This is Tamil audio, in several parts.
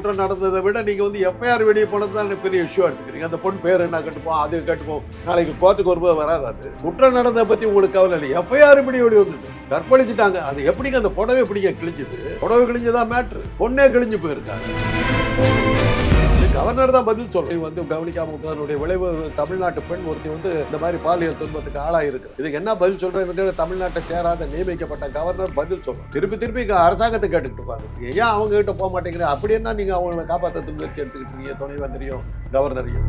குற்றம் நடந்ததை விட நீங்கள் வந்து எஃப்ஐஆர் வெளியே போனது தான் பெரிய இஷ்யூ எடுத்துக்கிறீங்க. அந்த பொண்ணு பேர் என்ன கட்டுப்போம் அது கட்டுப்போம் நாளைக்கு கோர்ட்டுக்கு வரும்போது வராது அது. குற்றம் நடந்ததை பற்றி உங்களுக்கு கவலை இல்லை. எஃப்ஐஆர் இப்படி வெளியே வந்தது கற்பழிச்சிட்டாங்க. அது எப்படிங்க அந்த புடவை எப்படிங்க கிழிஞ்சது? புடவை கிழிஞ்சதான் மேட்ரு பொண்ணே கிழிஞ்சு போயிருக்காங்க. கவர்னர் தான் பதில் சொல்றேன் வந்து கவனிக்காம விட்டதனுடைய விளைவு தமிழ்நாட்டு பெண் ஒருத்தி வந்து இந்த மாதிரி பாலியல் துன்பத்துக்கு ஆளாயிருக்கு. இதுக்கு என்ன பதில் சொல்றேன் தமிழ்நாட்டை சேராத நியமிக்கப்பட்ட கவர்னர் பதில் சொல்றோம் திருப்பி திருப்பி அரசாங்கத்தை கேட்டுக்கிட்டு இருப்பாங்க ஏன் அவங்க கிட்ட போக மாட்டேங்கிறீங்க அப்படி என்ன நீங்க அவங்களை காப்பாற்ற முயற்சி எடுத்துக்கிட்டு இருக்கீங்க? துணைவந்தரையும் கவர்னரையும்.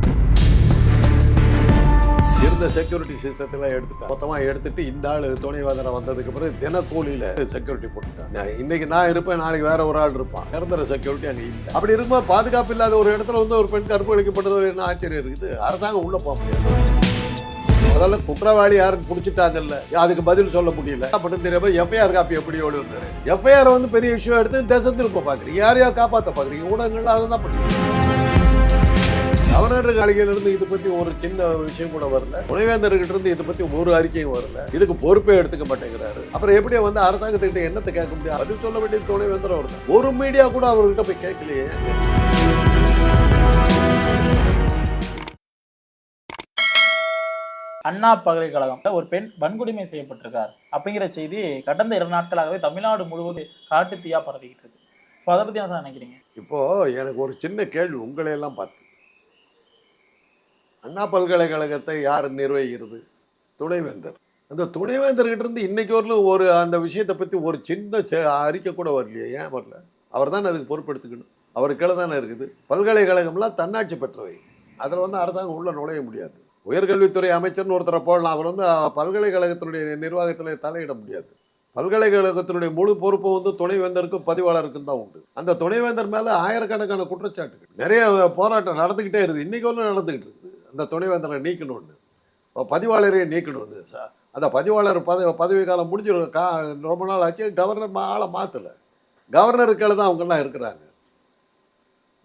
இருந்த செக்யூரிட்டி சிஸ்டத்தெல்லாம் எடுத்துட்டு. மொத்தமாக எடுத்துட்டு இந்த ஆள் துணைவாதனை வந்ததுக்கு பிறகு தினக்கூலியில் செக்யூரிட்டி போட்டுட்டாங்க இன்னைக்கு நான் இருப்பேன் நாளைக்கு வேற ஒரு ஆள் இருப்பான். நிரந்தர செக்யூரிட்டி அங்கே இல்லை. அப்படி இருக்கும்போது பாதுகாப்பு இல்லாத ஒரு இடத்துல வந்து ஒரு பெண் கற்பழிக்கப்பட்டது என்ன ஆச்சரியம் இருக்குது? அரசாங்கம் உள்ளே போக முடியாது. முதல்ல குற்றவாளி யாரும் பிடிச்சிட்டாங்கல்ல? அதுக்கு பதில் சொல்ல முடியல. அப்படின்னு தெரியாம எஃப்ஐஆர் காப்பி எப்படி ஓடி வந்தாரு எஃப்ஐஆர் வந்து பெரிய இஷ்யூ எடுத்து தேசத்திற்கு பார்க்குறீங்க பாக்குறீங்க. யாரையா காப்பாற்ற பாக்குறீங்க? ஊடகங்கள் அதை தான் பண்ணுறீங்க. கவர்னர் அழகியில இருந்து இதை பத்தி ஒரு சின்ன விஷயம் கூட வரல. துணைவேந்தர்கிட்ட இருந்து இதை பத்தி ஒரு அறிக்கையும் வரல. இதுக்கு பொறுப்பே எடுத்துக்க மாட்டேங்கிறாரு. அப்புறம் எப்படியே வந்து அரசாங்கத்துக்கிட்ட என்னத்தை கேட்க முடியாது பதில் சொல்ல வேண்டிய துணைவேந்தர் அவர். ஒரு மீடியா கூட அவர்கிட்ட போய் கேட்கலையே. அண்ணா பல்கலைக்கழகம் ஒரு பெண் வன்கொடுமை செய்யப்பட்டிருக்கார். அப்படிங்கிற செய்தி கடந்த இரண்டு நாட்களாகவே தமிழ்நாடு முழுவதும் காட்டு தீயா பரவிக்கிட்டு இருக்கு. ஸோ அதை என்ன சார் நினைக்கிறீங்க? இப்போ எனக்கு ஒரு சின்ன கேள்வி உங்களை எல்லாம் பார்த்து அண்ணா பல்கலைக்கழகத்தை யார் நிர்வகிக்கிறது? துணைவேந்தர். அந்த துணைவேந்தர்கிட்ட இருந்து இன்னைக்கு வரலும் ஒரு அந்த விஷயத்தை பற்றி ஒரு சின்ன செ- அறிக்கை கூட வரலையே ஏன் வரல? அவர் தான் அதுக்கு பொறுப்பெடுத்துக்கணும். அவர் கீழே தானே இருக்குது. பல்கலைக்கழகம்லாம் தன்னாட்சி பெற்றவை. அதில் வந்து அரசாங்கம் உள்ளே நுழைய முடியாது. உயர்கல்வித்துறை அமைச்சர்னு ஒருத்தரை போடலாம். அவர் வந்து பல்கலைக்கழகத்தினுடைய நிர்வாகத்தில் தலையிட முடியாது. பல்கலைக்கழகத்தினுடைய முழு பொறுப்பு வந்து துணைவேந்தருக்கும் பதிவாளருக்கும் தான் உண்டு. அந்த துணைவேந்தர் மேலே ஆயிரக்கணக்கான குற்றச்சாட்டுகள். நிறைய போராட்டம் நடந்துக்கிட்டே இருக்குது. இன்னைக்கு ஒன்றும் நடந்துக்கிட்டு இருக்குது. அந்த துணைவேந்தரை நீக்கணும்னு. இப்போ பதிவாளரையே நீக்கணும்னு சார். அந்த பதிவாளர் பதவி பதவி காலம் முடிஞ்சிடும் கா ரொம்ப நாள் ஆச்சு கவர்னர் மா- ஆளை மாற்றலை கவர்னருக்களை தான் அவங்கெல்லாம் இருக்கிறாங்க?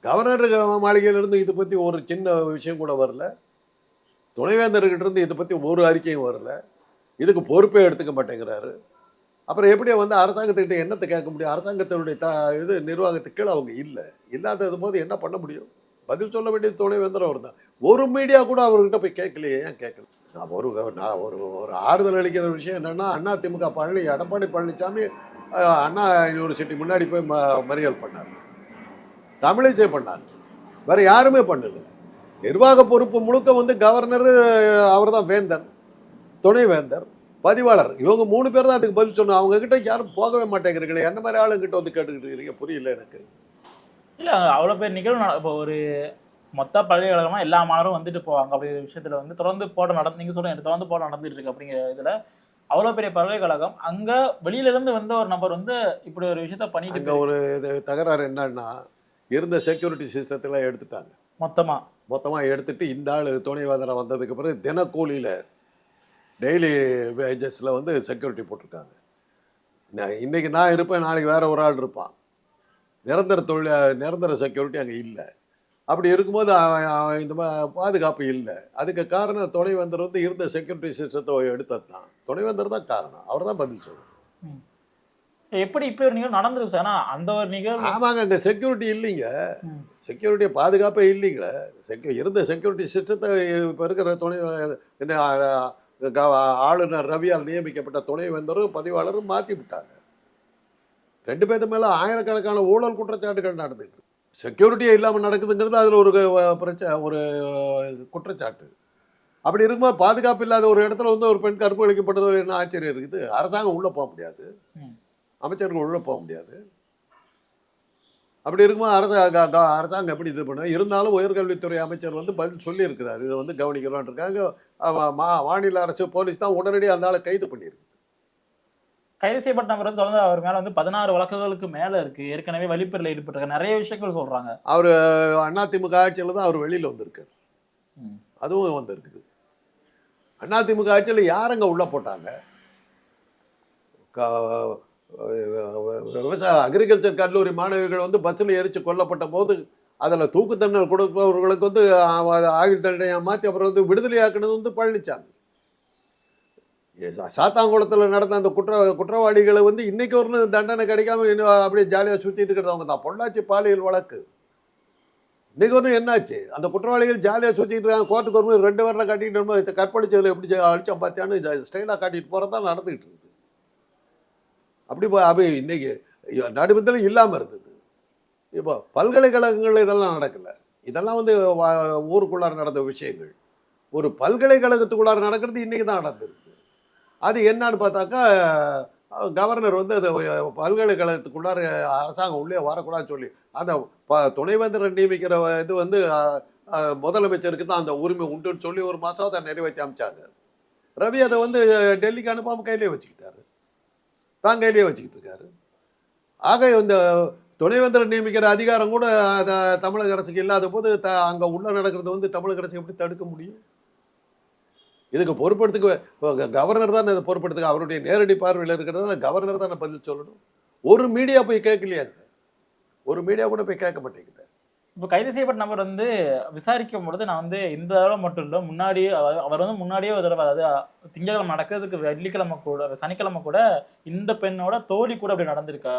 கவர்னர் மாளிகையிலேருந்து இதை பற்றி ஒரு சின்ன விஷயம் கூட வரல. துணைவேந்தர்கிட்டருந்து இதை பற்றி ஒரு அறிக்கையும் வரல. இதுக்கு பொறுப்பே எடுத்துக்க மாட்டேங்கிறாரு. அப்புறம் எப்படியோ வந்து அரசாங்கத்துக்கிட்ட என்னத்தை கேட்க முடியும்? அரசாங்கத்தினுடைய த இது நிர்வாகத்துக்கு கீழே அவங்க இல்லை. இல்லாதது போது என்ன பண்ண முடியும்? பதில் சொல்ல வேண்டியது துணைவேந்தர் அவர் தான் ஒரு மீடியா கூட அவர்கிட்ட போய் கேட்கலையே ஏன் கேட்கல? நான் ஒரு நான் ஒரு ஒரு ஆறுதல் அளிக்கிற விஷயம் என்னென்னா அண்ணா திமுக பழனி எடப்பாடி பழனிசாமி அண்ணா யூனிவர்சிட்டி முன்னாடி போய் ம மறியல் பண்ணார். தமிழிசை பண்ணாங்க வேறு யாருமே பண்ணல. நிர்வாக பொறுப்பு முழுக்க வந்து கவர்னர் அவர் தான் வேந்தர் துணைவேந்தர் பதிவாளர். இவங்க மூணு பேர் தான் அதுக்கு பதில் சொன்னோம். அவங்கக்கிட்ட யாரும் போகவே மாட்டேங்கிறீங்களே என்ன மாதிரி ஆளுங்கிட்ட வந்து கேட்டுக்கிட்டு இருக்கீங்க? புரியல எனக்கு. இல்ல அவ்வளவு பேர் நிகழ்வு இப்போ ஒரு மொத்த பல்கலைக்கழகமா எல்லா மாணவரும் வந்துட்டு போவாங்க அப்படிங்கிற விஷயத்துல வந்து தொடர்ந்து போராட்டம் நடந்து நீங்க சொல்றீங்க தொடர்ந்து போராட்டம் நடந்துட்டு இருக்கு அப்படிங்கிற இதுல அவ்வளவு பெரிய பல்கலைக்கழகம் அங்க வெளியில இருந்து வந்த ஒரு நபர் வந்து இப்படி ஒரு விஷயத்த பண்ணிட்டு அங்கே ஒரு இது தகராறு என்னன்னா இருந்த செக்யூரிட்டி சிஸ்டத்தெல்லாம் எடுத்துட்டாங்க. மொத்தமா? மொத்தமாக எடுத்துட்டு இந்த ஆள் துணைவேந்தரை வந்ததுக்கு பிறகு தினக்கூலியில் டெய்லி வேஜஸில் வந்து செக்யூரிட்டி போட்டிருக்காங்க. நான் இன்னைக்கு நான் இருப்பேன் நாளைக்கு வேற ஒரு ஆள் இருப்பான். நிரந்தர தொழில் நிரந்தர செக்யூரிட்டி அங்கே இல்லை. அப்படி இருக்கும்போது இந்த பாதுகாப்பு இல்லை. அதுக்கு காரணம் துணைவேந்தர் வந்து இருந்த செக்யூரிட்டி சிஸ்டத்தை எடுத்தது தான். துணைவேந்தர் தான் காரணம். அவர் தான் பதில் சொல்லணும் எப்படி இப்படி ஒரு நிகழ்வு நடந்திருக்கு சார்? அந்த ஒரு நிகழ்வு ஆமாங்க அங்கே செக்யூரிட்டி இல்லைங்க. செக்யூரிட்டி பாதுகாப்பே இல்லைங்களே. செக்யூ இருந்த செக்யூரிட்டி சிஸ்டத்தை இப்போ இருக்கிற துணை க- ஆளுநர் ரவியால் நியமிக்கப்பட்ட துணைவேந்தரும் பதிவாளரும் மாற்றி விட்டாங்க ரெண்டு பேர்த்து மேலே ஆயிரக்கணக்கான ஊழல் குற்றச்சாட்டுகள் நடந்துட்டு. செக்யூரிட்டியே இல்லாமல் நடக்குதுங்கிறது அதில் ஒரு பிரச்சனை ஒரு குற்றச்சாட்டு. அப்படி இருக்கும்போது பாதுகாப்பு இல்லாத ஒரு இடத்துல வந்து ஒரு பெண் கற்பழிக்கப்பட்டது என்ன ஆச்சரியம் இருக்குது? அரசாங்கம் உள்ளே போக முடியாது. அமைச்சர்கள் உள்ளே போக முடியாது. அப்படி இருக்கும்போது அரச க- அரசாங்கம் எப்படி இது பண்ணும் இருந்தாலும் உயர்கல்வித்துறை அமைச்சர் வந்து பதில் சொல்லியிருக்கிறார். இதை வந்து கவனிக்கிறோம் இருக்காங்க. மா மாநில அரசு போலீஸ் தான் உடனடியாக அந்த ஆளை கைது பண்ணியிருக்கு. கைது செய்யப்பட்ட நபர் வந்து தொடர்ந்து அவர் மேல வந்து பதினாறு வழக்குகளுக்கு மேல இருக்கு. ஏற்கனவே வழிப்பறில ஈடுபட்டிருக்க நிறைய விஷயங்கள் சொல்றாங்க. அவர் அதிமுக ஆட்சியில் தான் அவர் வெளியில் வந்திருக்கார். ம். அதுவும் வந்திருக்குது. அதிமுக ஆட்சியில் யாருங்க உள்ளே போட்டாங்க? விவசாய அக்ரிகல்ச்சர் கல்லூரி மாணவிகள் வந்து பஸ்ஸில் எரிச்சு கொல்லப்பட்ட போது அதில் தூக்கு தண்டனை கொடுப்பவர்களுக்கு வந்து ஆயுள் தண்டனையை மாற்றி அப்புறம் வந்து விடுதலையாக்குனது வந்து பழனிசாமி சாத்தாங்குளத்தில் நடந்த அந்த குற்ற குற்றவாளிகளை வந்து இன்றைக்கி ஒரு தண்டனை கிடைக்காம இன்னும் அப்படியே ஜாலியாக சுற்றிட்டு இருக்கிறவங்க தான். பொள்ளாச்சி பாலியல் வழக்கு. இன்றைக்கி ஒன்றும் என்னாச்சு? அந்த குற்றவாளிகள் ஜாலியாக சுற்றிட்டு இருக்காங்க. கோர்ட்டுக்கு வரும்போது ரெண்டு வரல காட்டிட்டு வரும்போது கற்பழிச்சதில் எப்படி அழிச்சோம் அடிச்சோம் பார்த்தியான்னு ஸ்டைலாக காட்டிட்டு போகிறதா நடந்துகிட்டு இருக்குது. அப்படி அப்படி இன்றைக்கி நடுமத்தில் இல்லாமல் இருந்தது. இப்போ பல்கலைக்கழகங்கள் இதெல்லாம் நடக்கலை. இதெல்லாம் வந்து ஊருக்குள்ளார நடந்த விஷயங்கள். ஒரு பல்கலைக்கழகத்துக்குள்ளார நடக்கிறது இன்றைக்கி தான் நடந்திருக்கு. அது என்னன்னு பார்த்தாக்கா கவர்னர் வந்து அது பல்கலைக்கழகத்துக்குள்ளார அரசாங்கம் உள்ளே வரக்கூடாதுன்னு சொல்லி அந்த ப துணைவேந்தரை நியமிக்கிற இது வந்து முதலமைச்சருக்கு தான் அந்த உரிமை உண்டுன்னு சொல்லி ஒரு மாதம் அதை நிறைவேற்றி அமைச்சாங்க. ரவி அதை வந்து டெல்லிக்கு அனுப்பாமல் கையிலே வச்சுக்கிட்டாரு. தான் கையிலேயே வச்சுக்கிட்டு இருக்காரு. ஆக இந்த துணைவேந்தரை நியமிக்கிற அதிகாரம் கூட அதை தமிழக அரசுக்கு இல்லாத போது த அங்கே உள்ளே நடக்கிறது வந்து தமிழக அரசு எப்படி தடுக்க முடியும்? இதுக்கு பொறுப்படுத்துக்கு கவர்னர் தான் இதை பொறுப்படுத்துக்க அவருடைய நேரடி பார்வையில் இருக்கிறதுனால கவர்னர் தான் பதில் சொல்லணும். ஒரு மீடியா போய் கேட்கலையாங்க ஒரு மீடியா கூட போய் கேட்க மாட்டேங்குது. இப்போ கைது செய்யப்பட்ட நபர் வந்து விசாரிக்கும் பொழுது நான் வந்து இந்த தடவை மட்டும் இல்லை முன்னாடியே அவர் வந்து முன்னாடியே ஒரு தடவை அதாவது திங்கட்கிழமை நடக்கிறதுக்கு வெள்ளிக்கிழமை கூட சனிக்கிழமை கூட இந்த பெண்ணோட தோழி கூட அப்படி நடந்திருக்கா?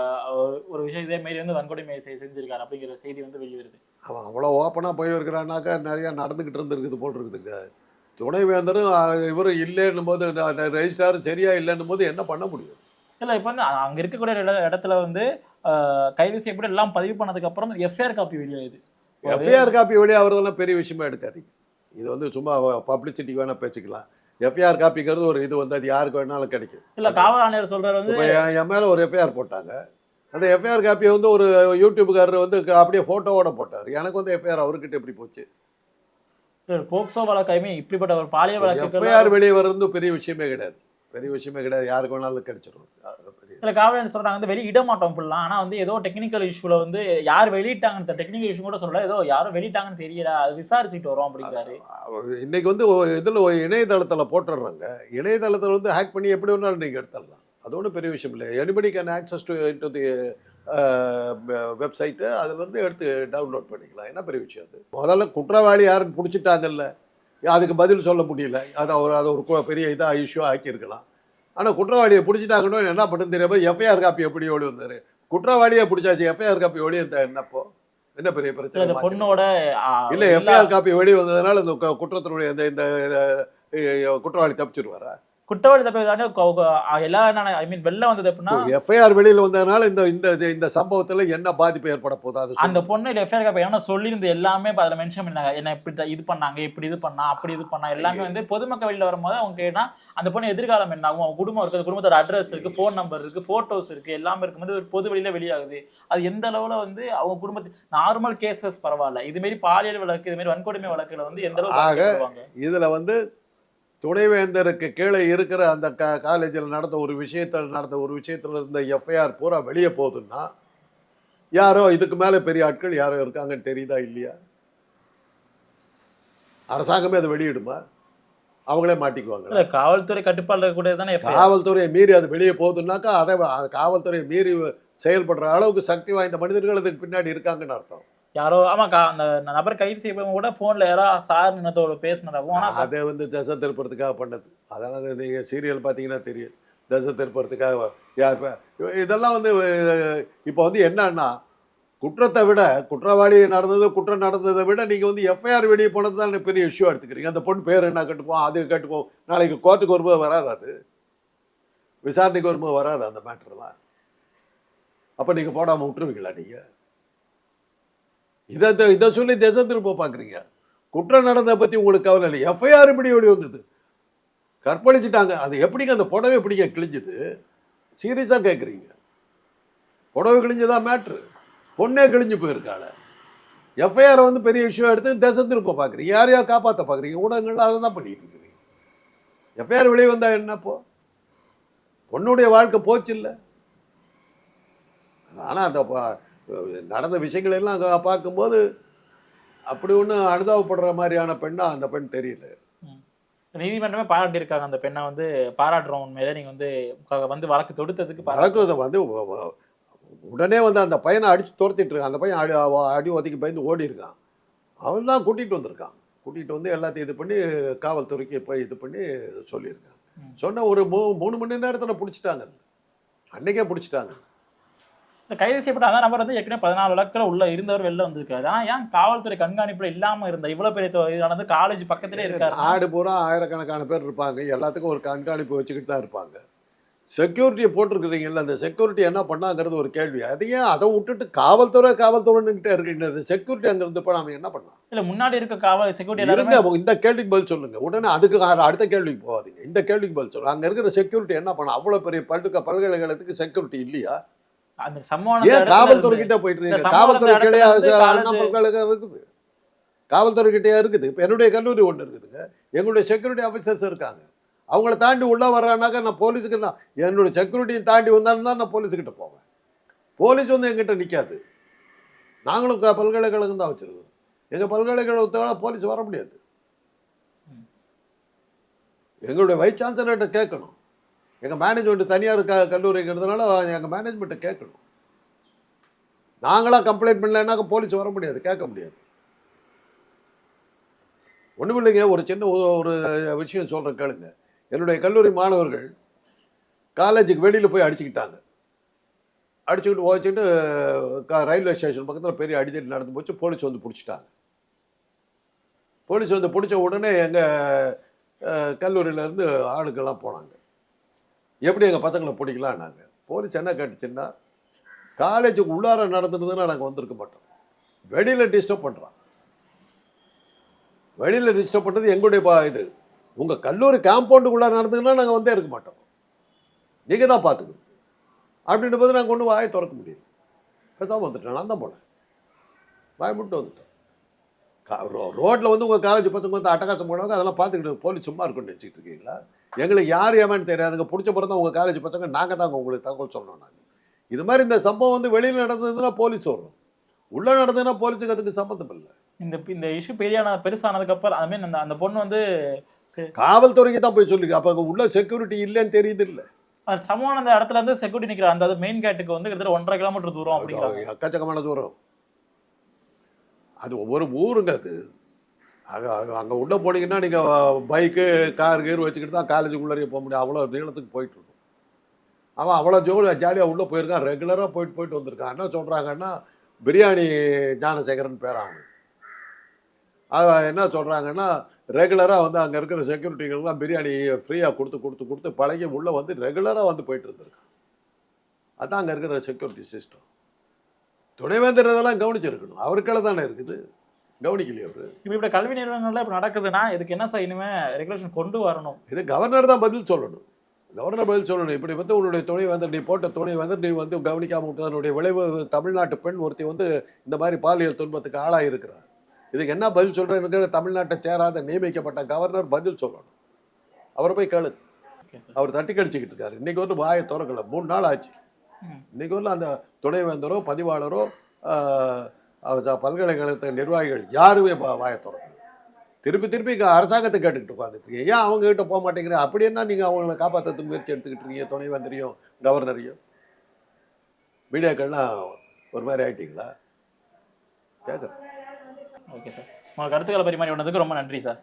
ஒரு விஷயம் இதே மாரி வந்து வன்கொடுமை செய்- செஞ்சிருக்காரு அப்படிங்கிற செய்தி வந்து வெளிவருது. அவன் அவ்வளோ ஓப்பனாக போய் இருக்கிறான்னாக்கா நிறையா நடந்துக்கிட்டு இருந்திருக்குது போல் இருக்குதுங்க. துணைவேந்தரும் இவரும் இல்லைன்னும் போது ரெஜிஸ்டாரும் சரியா இல்லைன்னும் போது என்ன பண்ண முடியும் இல்லை இப்போ வந்து அங்க இருக்கக்கூடிய இட- இடத்துல வந்து கைது செய்யப்பட்டு எல்லாம் பதிவு பண்ணதுக்கு அப்புறம் எஃப்ஐஆர் காப்பி வெளியாகுது எஃப்ஐஆர் காப்பி வெளியே ஆகிறதெல்லாம் பெரிய விஷயமா எடுக்காதீங்க இது வந்து சும்மா பப்ளிசிட்டிக்கு வேணால் பேசிக்கலாம் எஃப்ஐஆர் காப்பிங்கிறது ஒரு இது வந்து அது யாருக்கு வேணாலும் கிடைக்கும் இல்ல காவல் ஆணையர் சொல்றாரு வந்து என் மேலே ஒரு எஃப்ஐஆர் போட்டாங்க அந்த எஃப்ஐஆர் காப்பியை வந்து ஒரு யூடியூப்காரர் வந்து அப்படியே ஃபோட்டோவோட போட்டார் எனக்கு வந்து எஃப்ஐஆர் அவர்கிட்ட எப்படி போச்சு போக்சோ வழக்கையுமே இப்படிப்பட்ட ஒரு பாலியல் வழக்கு எஃப்ஐஆர் வெளியே வர்றது பெரிய விஷயமே கிடையாது. பெரிய விஷயமே கிடையாது. யாருக்கு வேணாலும் கிடைச்சிடும் இல்ல காவல் ஆணையர் சொல்றாங்க? வந்து வெளியிட மாட்டோம் இப்படிலாம் ஆனா வந்து ஏதோ டெக்னிக்கல் இஷ்யூல வந்து யார் வெளியிட்டாங்கன்னு டெக்னிக்கல் இஷ்யூ கூட சொல்லல. ஏதோ யாரும் வெளியிட்டாங்கன்னு தெரியல. அது விசாரிச்சுட்டு வரோம் அப்படிங்கிறாரு. இன்னைக்கு வந்து இதில் இணையதளத்தில் போட்டுடுறாங்க இணையதளத்தில் வந்து ஹேக் பண்ணி எப்படி வேணாலும் நீங்கள் எடுத்துடலாம். அது ஒன்றும் பெரிய விஷயம் இல்லை. Anybody can access to to the website அதுலேருந்து எடுத்து டவுன்லோட் பண்ணிக்கலாம். என்ன பெரிய விஷயம் அது? முதல்ல குற்றவாளி யாருன்னு பிடிச்சிட்டாங்கல்ல. அதுக்கு பதில் சொல்ல முடியல. அதை ஒரு அதை ஒரு பெரிய இதாக இஷ்யூ ஆக்கியிருக்கலாம். ஆனால் குற்றவாளியை பிடிச்சிட்டாங்கன்னு என்ன பண்ணுன்னு தெரியாம எஃப்ஐஆர் காப்பி எப்படி ஓடி வந்தார்? குற்றவாளியை பிடிச்சாச்சு எஃப்ஐஆர் காப்பி ஓடி வந்தா என்னப்போ? என்ன பெரிய பிரச்சனை பொண்ணோட இல்ல எஃப்ஐஆர் காப்பி வெளியே வந்ததுனால இந்த குற்றத்தினுடைய இந்த குற்றவாளி தப்பிச்சிருவாரா? குற்றவாளி தப்பி தானே எல்லா ஐ மீன் வெளில வந்தது எப்படின்னா எஃப்ஐஆர் வெளியில வந்ததுனால இந்த இந்த இந்த- சம்பவத்துல என்ன பாதிப்பு ஏற்பட போகுது? அந்த. பொண்ணு எஃப்ஐஆர் காப்பி ஏன்னா சொல்லியிருந்து எல்லாமே அதுல மென்ஷன் பண்ணாங்க. என்ன இப்படி இது பண்ணாங்க இப்படி இது பண்ணா அப்படி இது பண்ணா எல்லாமே வந்து பொதுமக்கள் வெளியில வரும்போது அவங்க கேட்டா அந்த பொண்ணு எதிர்காலம் என்ன ஆகும்? அவங்க குடும்பம் இருக்கு அந்த குடும்பத்தோட அட்ரஸ் இருக்கு ஃபோன் நம்பர் இருக்கு போட்டோஸ் இருக்கு எல்லாமே இருக்கும்போது ஒரு பொது வெளியில வெளியாகுது. அது எந்த அளவுல வந்து அவங்க குடும்பத்து நார்மல் கேசஸ் பரவாயில்ல. இது மாதிரி பாலியல் வழக்கு இது மாதிரி வன்கொடுமை வழக்குல வந்து எந்த அளவுக்கு? இதுல வந்து துணைவேந்தருக்கு கீழே இருக்கிற அந்த க காலேஜில் நடந்த ஒரு விஷயத்தில் நடந்த ஒரு விஷயத்துல இருந்த எஃப்ஐஆர் பூரா வெளியே போகுதுன்னா யாரோ இதுக்கு மேல பெரிய ஆட்கள் யாரோ இருக்காங்கன்னு தெரியுதா இல்லையா? அரசாங்கமே அதை வெளியிடுமா? அவங்களே மாட்டிக்குவாங்க காவல்துறை கட்டுப்பாடு இருக்கக்கூடியது தானே காவல்துறையை மீறி அது வெளியே போகுதுன்னாக்கா அதை அது காவல்துறையை மீறி செயல்படுற அளவுக்கு சக்தி வாய்ந்த மனிதர்கள் அதுக்கு பின்னாடி இருக்காங்கன்னு அர்த்தம். யாரோ ஆமாக்கா அந்த நபர் கைது செய்யப்போ கூட ஃபோனில் யாரோ சார் நினத்தோட பேசினதாகவும் ஆனா அதை வந்து தசை திருப்பறதுக்காக பண்ணது. அதனால் நீங்கள் சீரியல் பார்த்தீங்கன்னா தெரியும். தசை திருப்பறதுக்காக யார் இதெல்லாம் வந்து இப்போ வந்து என்னன்னா குற்றத்தை விட குற்றவாளி நடந்தது குற்றம் நடந்ததை விட நீங்கள் வந்து எஃப்ஐஆர் வெளியே போனது தான் பெரிய இஷ்யூ எடுத்துக்கிறீங்க. அந்த பொண்ணு பேர் என்ன கட்டுப்போம் அது கட்டுப்போம். நாளைக்கு கோர்ட்டுக்கு வரும்போது வராது அது? விசாரணைக்கு வரும்போது வராது அந்த மேட்டர்லாம் அப்போ நீங்கள் போடாமல் விட்டுருவீங்களா நீங்கள் இதை இதை சொல்லி திசை திரும்ப பார்க்குறீங்க. குற்றம் நடந்ததை பற்றி உங்களுக்கு கவலை இல்லை. எஃப்ஐஆர் இப்படி வெளியே வந்தது. கற்பழிச்சிட்டாங்க. அது எப்படிங்க அந்த புடவை எப்படிங்க கிழிஞ்சுது? சீரியஸாக கேட்குறீங்க புடவை கிழிஞ்சதா மேட்ரு பொண்ணே கிழிஞ்சு போயிருக்காள. எஃப்ஐஆரை வந்து பெரிய இஷ்யூ எடுத்து திசை திரும்ப பார்க்குறீங்க. யாரையா காப்பாற்ற பார்க்குறீங்க? ஊடகங்கள் அதை தான் பண்ணிட்டு இருக்கிறீங்க. எஃப்ஐஆர் வெளியே வந்தால் என்னப்போ பொண்ணுடைய வாழ்க்கை போச்சு இல்லை. ஆனால் அந்த நடந்த விஷயங்கள் எல்லாம் அங்க பார்க்கும்போது அப்படி ஒன்றும் அனுதாபப்படுற மாதிரியான பெண்ணா அந்த பெண் தெரியல. நீதிமன்றமே பாராட்டி இருக்காங்க. அந்த பெண்ணை வந்து பாராட்டுறோம் உண்மையில நீங்க வந்து வந்து வழக்கு தொடுத்ததுக்கு வழக்கு வந்து உடனே வந்து அந்த பையனை அடிச்சு துரத்திட்டு இருக்கான். அந்த பையன் அடி அடி ஒதுக்கி பயந்து ஓடி இருக்கான். அவன் தான் கூட்டிகிட்டு வந்திருக்கான். கூட்டிகிட்டு வந்து எல்லாத்தையும் இது பண்ணி காவல்துறைக்கு போய் இது பண்ணி சொல்லியிருக்கான். சொன்ன ஒரு மூ மூணு மணி நேரத்தில் பிடிச்சிட்டாங்க. அன்னைக்கே பிடிச்சிட்டாங்க. கைது செய்யப்பட்ட அந்த நபர் வந்து ஏற்கனவே பதினாலு வழக்கில் உள்ள இருந்தவர் வெளில வந்திருக்காரு. ஆனா ஏன் காவல்துறை கண்காணிப்புல இல்லாம இருந்த இவ்வளவு பெரிய இது நடந்து காலேஜ் பக்கத்திலே இருக்காரு. ஆடு பூரா ஆயிரக்கணக்கான பேர் இருப்பாங்க. எல்லாத்துக்கும் ஒரு கண்காணிப்பு வச்சுக்கிட்டு தான் இருப்பாங்க. செக்யூரிட்டியை போட்டிருக்கிறீங்கல்ல அந்த செக்யூரிட்டி என்ன பண்ணாங்கிறது ஒரு கேள்வி. அது ஏன் அதை விட்டுட்டு காவல்துறை காவல்துறைன்னுக்கிட்டே இருக்கீங்க செக்யூரிட்டி அங்கிருந்து இப்போ நாம என்ன பண்ணலாம் இல்ல முன்னாடி இருக்க காவல் செக்யூரிட்டி இருங்க இந்த கேள்விக்கு பதில் சொல்லுங்க. உடனே அதுக்கு அடுத்த கேள்விக்கு போகாதீங்க. இந்த கேள்விக்கு பதில் சொல்லுங்க. அங்க இருக்கிற செக்யூரிட்டி என்ன பண்ண அவ்வளவு பெரிய பல்க பல்கலைக்கழகத்துக்கு செக்யூரிட்டி இல்லையா? அந்த சம்பவம் ஏன் காவல்துறை கிட்ட போயிட்டு இருக்கீங்க காவல்துறை பல்கலைக்கழகம் இருக்குது காவல்துறை கிட்டேயா இருக்குது. இப்போ என்னுடைய கல்லூரி ஒன்று இருக்குதுங்க. எங்களுடைய செக்யூரிட்டி ஆஃபீஸர்ஸ் இருக்காங்க. அவங்கள தாண்டி உள்ளே வர்றானாக்கா நான் போலீஸுக்கு நான் என்னுடைய செக்யூரிட்டியை தாண்டி வந்தாலும் தான் நான் போலீஸுக்கிட்ட போவேன். போலீஸ் வந்து எங்கிட்ட நிற்காது நாங்களும் பல்கலைக்கழகம் தான் வச்சுருக்கோம் எங்கள் பல்கலைக்கழகத்தோட போலீஸ் வர முடியாது. எங்களுடைய வைஸ் சான்சலர்கிட்ட கேட்கணும். எங்கள் மேனேஜ்மெண்ட் தனியார் க கல்லூரிங்கிறதுனால எங்கள் மேனேஜ்மெண்ட்டை கேட்கணும். நாங்களாம் கம்ப்ளைண்ட் பண்ணலைன்னாக்க போலீஸ் வர முடியாது கேட்க முடியாது. ஒன்றும் இல்லைங்க ஒரு சின்ன ஒரு விஷயம் சொல்கிறேன் கேளுங்க. என்னுடைய கல்லூரி மாணவர்கள் காலேஜுக்கு வெளியில் போய் அடிச்சுக்கிட்டாங்க. அடிச்சுக்கிட்டு ஓச்சிட்டு க ரயில்வே ஸ்டேஷன் பக்கத்தில் பெரிய அடிதடி நடந்து போச்சு போலீஸ் வந்து பிடிச்சிட்டாங்க. போலீஸ் வந்து பிடிச்ச உடனே எங்கள் கல்லூரியிலேருந்து ஆளுக்கெல்லாம் போனாங்க. எப்படி எங்கள் பசங்களை பிடிக்கலான்னாங்க போலீஸ் என்ன கேட்டுச்சுன்னா காலேஜுக்கு உள்ளார நடந்துருந்ததுன்னா நாங்கள் வந்திருக்க மாட்டோம். வெளியில் டிஸ்டர்ப் பண்ணுறான் வெளியில் டிஸ்டர்ப் பண்ணுறது எங்களுடைய பா இது. உங்கள் கல்லூரி காம்பவுண்டுக்குள்ளார நடந்துங்கன்னா நாங்கள் வந்தே இருக்க மாட்டோம். நீங்கள் தான் பார்த்துக்கணும் அப்படின்ற போது நாங்கள் ஒன்றும் வாயை திறக்க முடியல. பேசாமல் வந்துட்டேன். நான் தான் போனேன். வாய் மட்டும் வந்துட்டேன் ரோட்டில் வந்து உங்கள் காலேஜ் பசங்க வந்து அட்டகாசம் போனவங்க அதெல்லாம் பார்த்துக்கிட்டு போலீஸ் சும்மா இருக்குன்னு வச்சுக்கிட்டு இருக்கீங்களா? எங்களுக்கு யார் ஏமான்னு தெரியாதுங்க பிடிச்ச பிறந்த உங்கள் காலேஜ் பசங்க. நாங்கள் தாங்க உங்களுக்கு தகவல் சொல்லணும் நாங்கள் இது மாதிரி இந்த சம்பவம் வந்து வெளியில் நடந்ததுன்னா போலீஸ் வரும் உள்ளே நடந்ததுன்னா போலீஸுக்கு அதுக்கு சம்மந்தம் இல்லை. இந்த இந்த இஷ்யூ பெரியான பெருசானதுக்கு அப்புறம் அது மாதிரி அந்த அந்த பொண்ணு வந்து காவல்துறைக்கு தான் போய் சொல்லுங்க அப்போ உள்ள செக்யூரிட்டி இல்லைன்னு தெரியுது இல்லை. சம்பவம் அந்த இடத்துல இருந்து செக்யூரிட்டி நிக்கிற அந்த மெயின் கேட்டுக்கு வந்து கிட்டத்தட்ட ஒன்றரை கிலோமீட்டர் தூரம் அப்படிங்கிறாங்க எக்கச்சக்கமான தூரம். அது ஒவ்வொரு ஊருங்க அது. அங்கே அங்கே உள்ளே போனீங்கன்னா நீங்கள் பைக்கு கார் கீர் வச்சுக்கிட்டு தான் காலேஜுக்குள்ளே போக முடியும். அவ்வளோ நீளத்துக்கு போயிட்டுருக்கும். அவன் அவ்வளோ ஜோலி ஜாலியாக உள்ளே போயிருக்கான். ரெகுலராக போயிட்டு போயிட்டு வந்திருக்கான். என்ன சொல்கிறாங்கன்னா பிரியாணி ஞானசேகரன் பேராங்க அவன். என்ன சொல்கிறாங்கன்னா ரெகுலராக வந்து அங்கே இருக்கிற செக்யூரிட்டிகள்லாம் பிரியாணி ஃப்ரீயாக கொடுத்து கொடுத்து கொடுத்து பழகி உள்ளே வந்து ரெகுலராக வந்து போயிட்டு இருந்திருக்கான். அதுதான் அங்கே இருக்கிற செக்யூரிட்டி சிஸ்டம். துணைவேந்தர் இதெல்லாம் கவனிச்சிருக்கணும். அவருக்களை தானே இருக்குது. கவனிக்கலையே அவரு. இப்போ இப்படி கல்வி நிறுவனங்கள்ல இப்ப நடக்குதுன்னா இதுக்கு என்ன சார் இனிமே ரெகுலேஷன் கொண்டு வரணும்? இது கவர்னர் தான் பதில் சொல்லணும். கவர்னர் பதில் சொல்லணும். இப்படி வந்து உன்னுடைய துணை வந்து நீ போட்ட துணை வந்து நீ வந்து கவனிக்காம விட்டதனுடைய விளைவு தமிழ்நாட்டு பெண் ஒருத்தி வந்து இந்த மாதிரி பாலியல் துன்பத்துக்கு ஆளாக இருக்கிறார் இதுக்கு என்ன பதில் சொல்கிறேன்னு தமிழ்நாட்டை சேராத நியமிக்கப்பட்ட கவர்னர் பதில் சொல்லணும். அவரை போய் கேளு. ஓகே சார் அவர் தட்டி கடிச்சிக்கிட்டு இருக்காரு. இன்னைக்கு வந்து வாயை திறக்கல. மூணு நாள் ஆச்சு. இன்னைக்கு வந்து அந்த துணைவேந்தரோ பதிவாளரோ பல்கலைக்கழகத்து நிர்வாகிகள் யாருமே வாயை திருப்பி திருப்பி அரசாங்கத்தை கேட்டுக்கிட்டு உட்காந்துட்டு ஏன் அவங்க கிட்ட போக மாட்டேங்கிற அப்படி என்ன நீங்கள் அவங்கள காப்பாற்றுறதுக்கு முயற்சி எடுத்துக்கிட்டு இருக்கீங்க? துணைவேந்தரையும் கவர்னரையும்? மீடியாக்கள்லாம் ஒரு மாதிரி ஆயிட்டீங்களா? கேட்குறேன் ஓகே சார். உங்க கருத்துக்களை பரிமாறி பண்ணதுக்கு ரொம்ப நன்றி சார்.